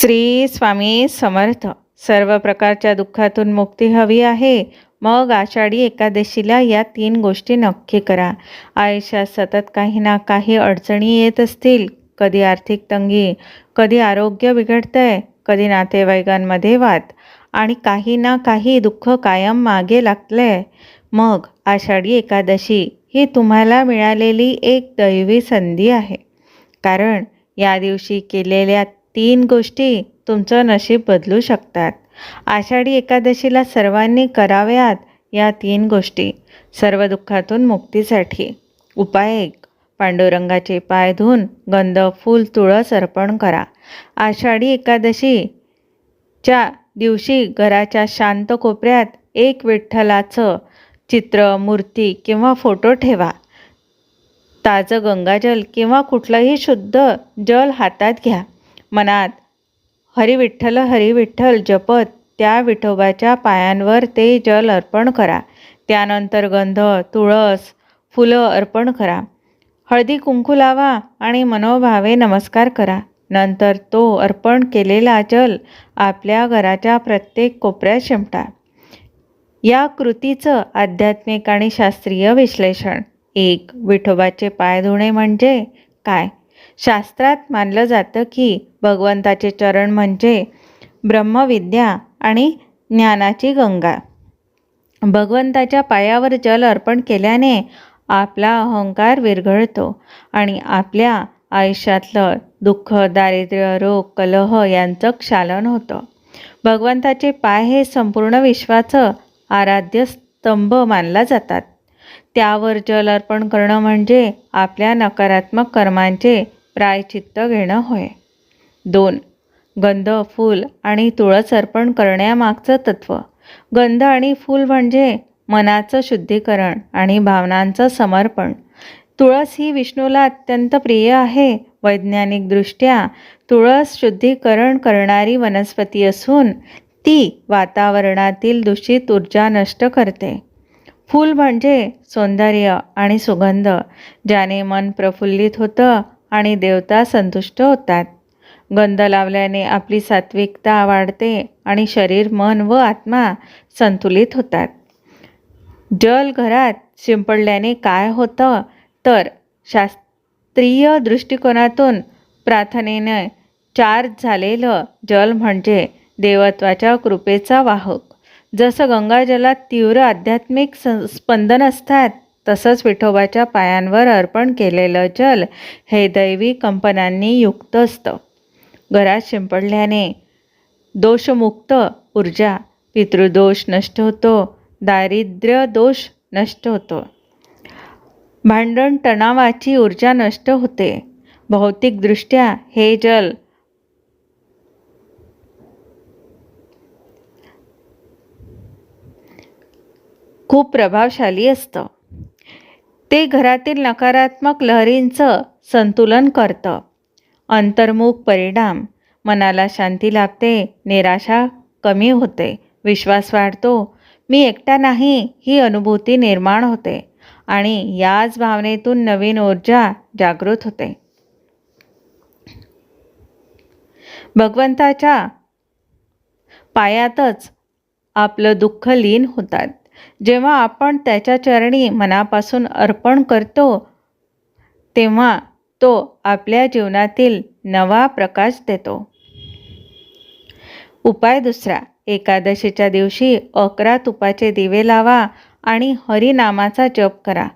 श्री स्वामी समर्थ. सर्व प्रकारच्या दुःखातून मुक्ती हवी आहे. मग आषाढी एकादशीला या तीन गोष्टी नक्की करा. आयुष्यात सतत काही ना काही अडचणी येत असतील. कधी आर्थिक तंगी कधी आरोग्य बिघडतंय कधी नातेवाईकांमध्ये वाद आणि काही ना काही दुःख कायम मागे लागतंय. मग आषाढी एकादशी ही तुम्हाला मिळालेली एक दैवी संधी आहे. कारण या दिवशी केलेल्या तीन गोष्टी तुमचं नशीब बदलू शकतात. आषाढी एकादशीला सर्वांनी कराव्यात या तीन गोष्टी. सर्व दुःखातून मुक्तीसाठी. उपाय एक. पांडुरंगाचे पाय धुवून गंध फूल तुळस अर्पण करा. आषाढी एकादशीच्या दिवशी घराच्या शांत कोपऱ्यात एक विठ्ठलाचं चित्र मूर्ती किंवा फोटो ठेवा. ताजं गंगाजल किंवा कुठलंही शुद्ध जल हातात घ्या. मनात हरी विठ्ठल हरी विठ्ठल जपत त्या विठोबाच्या पायांवर ते जल अर्पण करा. त्यानंतर गंध तुळस फुलं अर्पण करा. हळदी कुंकू लावा आणि मनोभावे नमस्कार करा. नंतर तो अर्पण केलेला जल आपल्या घराच्या प्रत्येक कोपऱ्यात शिंपटा या कृतीचं आध्यात्मिक आणि शास्त्रीय विश्लेषण. एक विठोबाचे पाय धुणे म्हणजे काय? शास्त्रात मानलं जातं की भगवंताचे चरण म्हणजे ब्रह्मविद्या आणि ज्ञानाची गंगा. भगवंताच्या पायावर जल अर्पण केल्याने आपला अहंकार विरघळतो आणि आपल्या आयुष्यातलं दुःख दारिद्र्य रोग कलह यांचं क्षालन होतं. भगवंताचे पाय हे संपूर्ण विश्वाचं आराध्य स्तंभ मानला जातात. त्यावर जल अर्पण करणं म्हणजे आपल्या नकारात्मक कर्मांचे प्रायचित्त घेणं होय. दोन गंध फूल आणि तुळस अर्पण करण्यामागचं तत्त्व गंध आणि फूल म्हणजे मनाचं शुद्धीकरण आणि भावनांचं समर्पण. तुळस ही विष्णूला अत्यंत प्रिय आहे. वैज्ञानिकदृष्ट्या तुळस शुद्धीकरण करणारी वनस्पती असून ती वातावरणातील दूषित ऊर्जा नष्ट करते. फूल म्हणजे सौंदर्य आणि सुगंध ज्याने मन प्रफुल्लित होतं आणि देवता संतुष्ट होतात. गंध लावल्याने आपली सात्विकता वाढते आणि शरीर मन व आत्मा संतुलित होतात. जल घरात शिंपडल्याने काय होतं? तर शास्त्रीय दृष्टिकोनातून प्रार्थनेने चार्ज झालेलं जल म्हणजे देवत्वाच्या कृपेचा वाहक. जसं गंगाजलात तीव्र आध्यात्मिक स स्पंदन असतात तसंच विठोबाच्या पायांवर अर्पण केलेलं जल हे दैवी कंपनांनी युक्त असतं. घरात शिंपडल्याने दोषमुक्त ऊर्जा पितृदोष नष्ट होतो दारिद्र्य दोष नष्ट होतो. भांडण तणावाची ऊर्जा नष्ट होते. भौतिकदृष्ट्या हे जल खूप प्रभावशाली असतं. ते घरातील नकारात्मक लहरींचं संतुलन करतं. अंतर्मुख परिणाम मनाला शांती लाभते निराशा कमी होते विश्वास वाढतो. मी एकटा नाही ही अनुभूती निर्माण होते आणि याच भावनेतून नवीन ऊर्जा जागृत होते. भगवंताच्या पायातच आपलं दुःख लीन होतात. जेव्हा आपण त्याच्या चरणी मनापासून अर्पण करतो तेव्हा तो आपल्या जीवनातील नवा प्रकाश देतो. उपाय दुसरा एकादशीच्या दिवशी अकरा तुपाचे दिवे लावा आणि हरिनामाचा जप करा.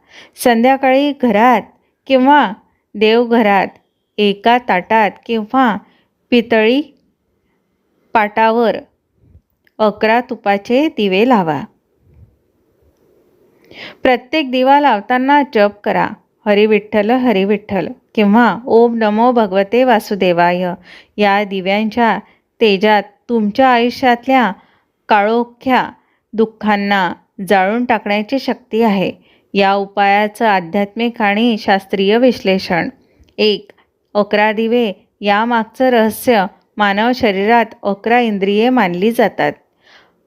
संध्याकाळी घरात किंवा देवघरात एका ताटात किंवा पितळी पाटावर अकरा तुपाचे दिवे लावा. प्रत्येक दिवा लावताना जप करा. हरी विठ्ठल हरी विठ्ठल. किंवा ओम नमो भगवते वासुदेवाय. या दिव्यांच्या तेजात तुमच्या आयुष्यातल्या काळोख्या दुःखांना जाळून टाकण्याची शक्ती आहे. या उपायाचं आध्यात्मिक आणि शास्त्रीय विश्लेषण. एक अकरा दिवे. यामागचं रहस्य मानव शरीरात अकरा इंद्रिये मानली जातात.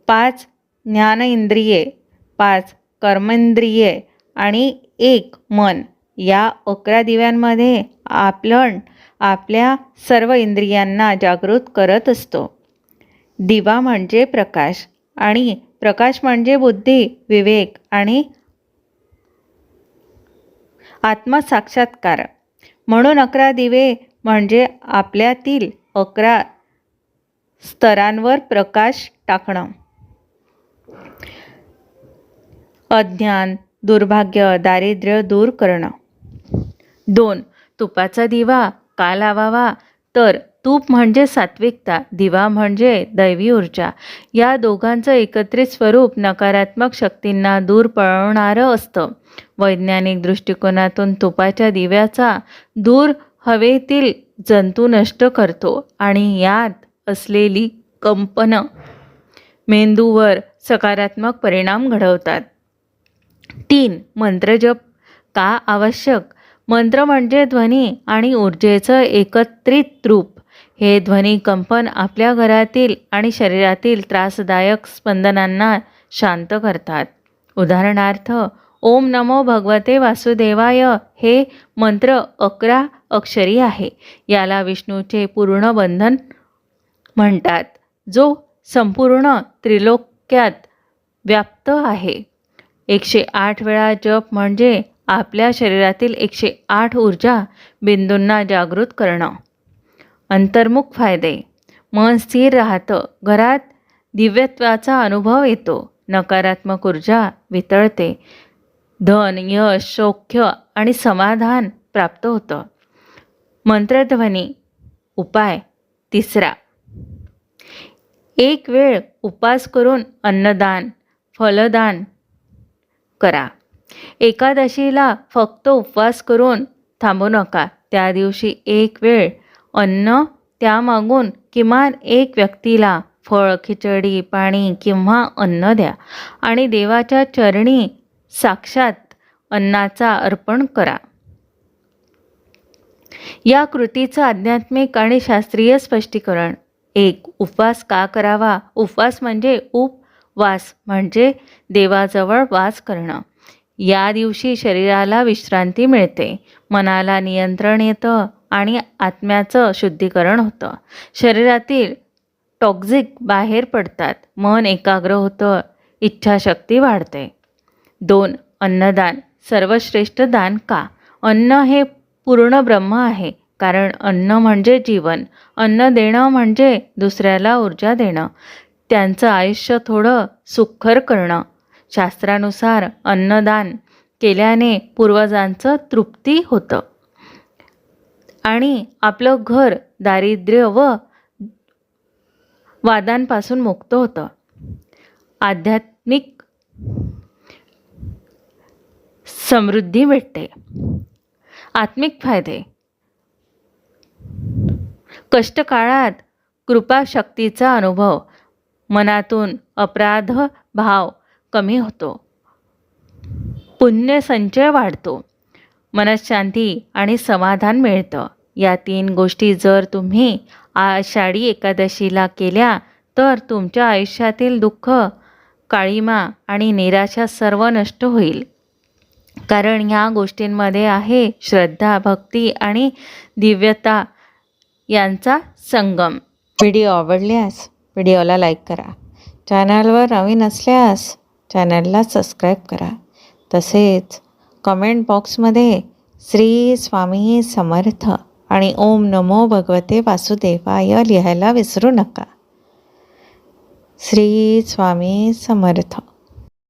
पाच ज्ञान इंद्रिये. पाच कर्मेंद्रिये आणि एक मन या अकरा दिव्यांमध्ये आपण आपल्या सर्व इंद्रियांना जागृत करत असतो. दिवा म्हणजे प्रकाश आणि प्रकाश म्हणजे बुद्धी विवेक आणि आत्मसाक्षात्कार म्हणून अकरा दिवे म्हणजे आपल्यातील अकरा स्तरांवर प्रकाश टाकणं. अज्ञान दुर्भाग्य दारिद्र्य दूर करणं. दोन तुपाचा दिवा का लावावा? तर तूप म्हणजे सात्विकता दिवा म्हणजे दैवी ऊर्जा. या दोघांचं एकत्रित स्वरूप नकारात्मक शक्तींना दूर पळवणारं असतं. वैज्ञानिक दृष्टिकोनातून तुपाच्या दिव्याचा दूर हवेतील जंतू नष्ट करतो आणि यात असलेली कंपनं मेंदूवर सकारात्मक परिणाम घडवतात. तीन मंत्रजप का आवश्यक? मंत्र म्हणजे ध्वनी आणि ऊर्जेचं एकत्रित रूप. हे ध्वनी कंपन आपल्या घरातील आणि शरीरातील त्रासदायक स्पंदनांना शांत करतात. उदाहरणार्थ ओम नमो भगवते वासुदेवाय हे मंत्र अकरा अक्षरी आहे. याला विष्णूचे पूर्ण बंधन म्हणतात जो संपूर्ण त्रिलोक्यात व्याप्त आहे. एकशे आठ वेळा जप म्हणजे आपल्या शरीरातील एकशे आठ ऊर्जा बिंदूंना जागृत करणं. अंतर्मुख फायदे. मन स्थिर राहतं. घरात दिव्यत्वाचा अनुभव येतो. नकारात्मक ऊर्जा वितळते. धन यश सौख्य आणि समाधान प्राप्त होतं. मंत्रध्वनी. उपाय. तिसरा. एक वेळ उपास करून अन्नदान फलदान करा. एकादशीला फक्त उपवास करून थांबू नका. त्या दिवशी एक वेळ अन्न त्यामागून किमान एक व्यक्तीला फळ खिचडी पाणी किंवा अन्न द्या आणि देवाच्या चरणी साक्षात अन्नाचा अर्पण करा. या कृतीचं आध्यात्मिक आणि शास्त्रीय स्पष्टीकरण. एक उपवास का करावा? उपवास म्हणजे उप वास म्हणजे देवाजवळ वास करणं. या दिवशी शरीराला विश्रांती मिळते. मनाला नियंत्रण येतं आणि आत्म्याचं शुद्धीकरण होतं. शरीरातील टॉक्झिक बाहेर पडतात. मन एकाग्र होतं. इच्छाशक्ती वाढते. दोन अन्नदान. सर्वश्रेष्ठ दान का? अन्न हे पूर्ण ब्रह्म आहे. कारण अन्न म्हणजे जीवन. अन्न देणं म्हणजे दुसऱ्याला ऊर्जा देणं. त्यांचं आयुष्य थोडं सुखर करणं. शास्त्रानुसार अन्नदान केल्याने पूर्वजांचं तृप्ती होतं. आणि आपलं घर दारिद्र्य व वादांपासून मुक्त होतं. आध्यात्मिक समृद्धी भेटते. आत्मिक फायदे. कष्टकाळात कृपाशक्तीचा अनुभव. मनातून अपराध भाव कमी होतो. पुण्य संचय वाढतो. मनशांती आणि समाधान मिळतं. या तीन गोष्टी जर तुम्ही आषाढी एकादशीला केल्या तर तुमच्या आयुष्यातील दुःख काळीमा आणि निराशा सर्व नष्ट होईल. कारण ह्या गोष्टींमध्ये आहे श्रद्धा भक्ती आणि दिव्यता यांचा संगम. व्हिडिओ आवडल्यास व्हिडिओला लाईक करा. चॅनलवर नवीन असल्यास चॅनलला सबस्क्राईब करा. तसेच कमेंट बॉक्समध्ये श्री स्वामी समर्थ आणि ओम नमो भगवते वासुदेवाय लिहायला विसरू नका. श्री स्वामी समर्थ.